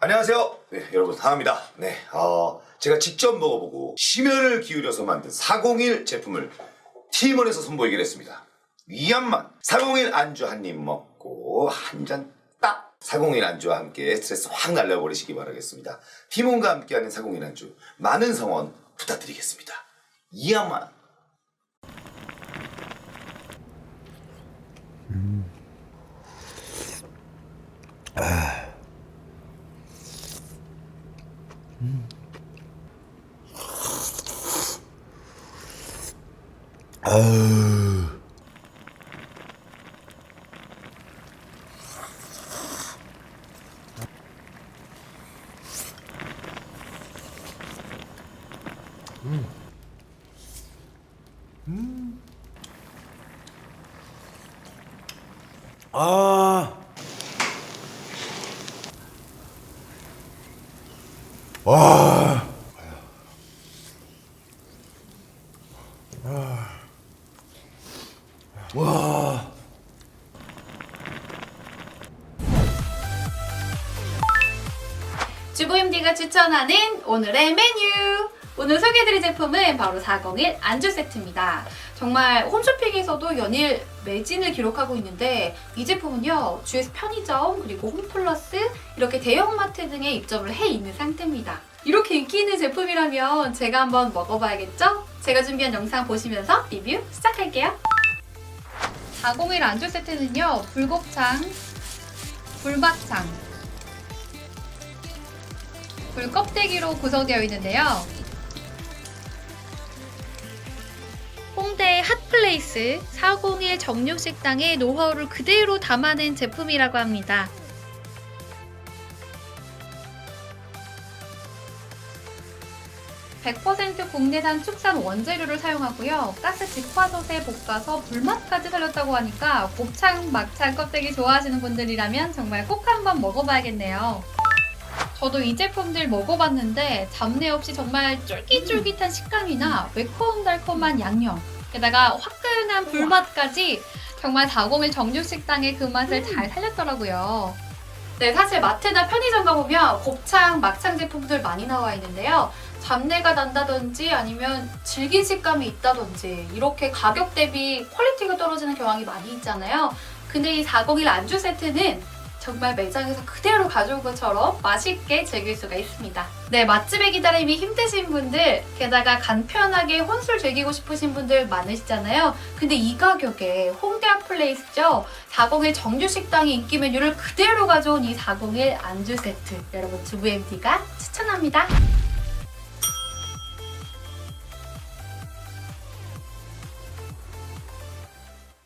안녕하세요. 네, 여러분 다음입니다. 네, 어, 제가 직접 먹어보고 심혈을 기울여서 만든 401 제품을 팀원에서 선보이기로 했습니다. 위안만 401 안주 한 입 먹고 한 잔 딱. 401 안주와 함께 스트레스 확 날려버리시기 바라겠습니다. 팀원과 함께하는 401 안주 많은 성원 부탁드리겠습니다. 이안만. 아. 와. 와. 주부임디가 추천하는 오늘의 메뉴! 오늘 소개해드릴 제품은 바로 401 안주 세트입니다. 정말 홈쇼핑에서도 연일 매진을 기록하고 있는데 이 제품은요 주에서 편의점 그리고 홈플러스 이렇게 대형마트 등에 입점을 해 있는 상태입니다. 이렇게 인기 있는 제품이라면 제가 한번 먹어봐야겠죠? 제가 준비한 영상 보시면서 리뷰 시작할게요. 401 안주 세트는요 불곱창, 불박창, 불 껍데기로 구성되어 있는데요. 홍대의 핫플레이스 401 정육식당의 노하우를 그대로 담아낸 제품이라고 합니다. (100% 국내산 축산 원재료를 사용하고요. 가스 직화솥에 볶아서 불맛까지 살렸다고 하니까 곱창, 막창 껍데기 좋아하시는 분들이라면 정말 꼭 한번 먹어봐야겠네요. 저도 이 제품들 먹어봤는데 잡내 없이 정말 쫄깃쫄깃한 식감이나 매콤달콤한 양념 게다가 화끈한 불맛까지 정말 401 정육식당의 그 맛을 잘 살렸더라고요. 네, 사실 마트나 편의점 가보면 곱창, 막창 제품들 많이 나와 있는데요. 잡내가 난다든지 아니면 질긴 식감이 있다든지 이렇게 가격 대비 퀄리티가 떨어지는 경향이 많이 있잖아요. 근데 이 401 안주 세트는 정말 매장에서 그대로 가져온 것처럼 맛있게 즐길 수가 있습니다. 네, 맛집의 기다림이 힘드신 분들, 게다가 간편하게 혼술 즐기고 싶으신 분들 많으시잖아요. 근데 이 가격에 홍대 핫플레이스죠? 401 정규식당의 인기 메뉴를 그대로 가져온 이 401 안주 세트. 여러분, 주부 MT가 추천합니다.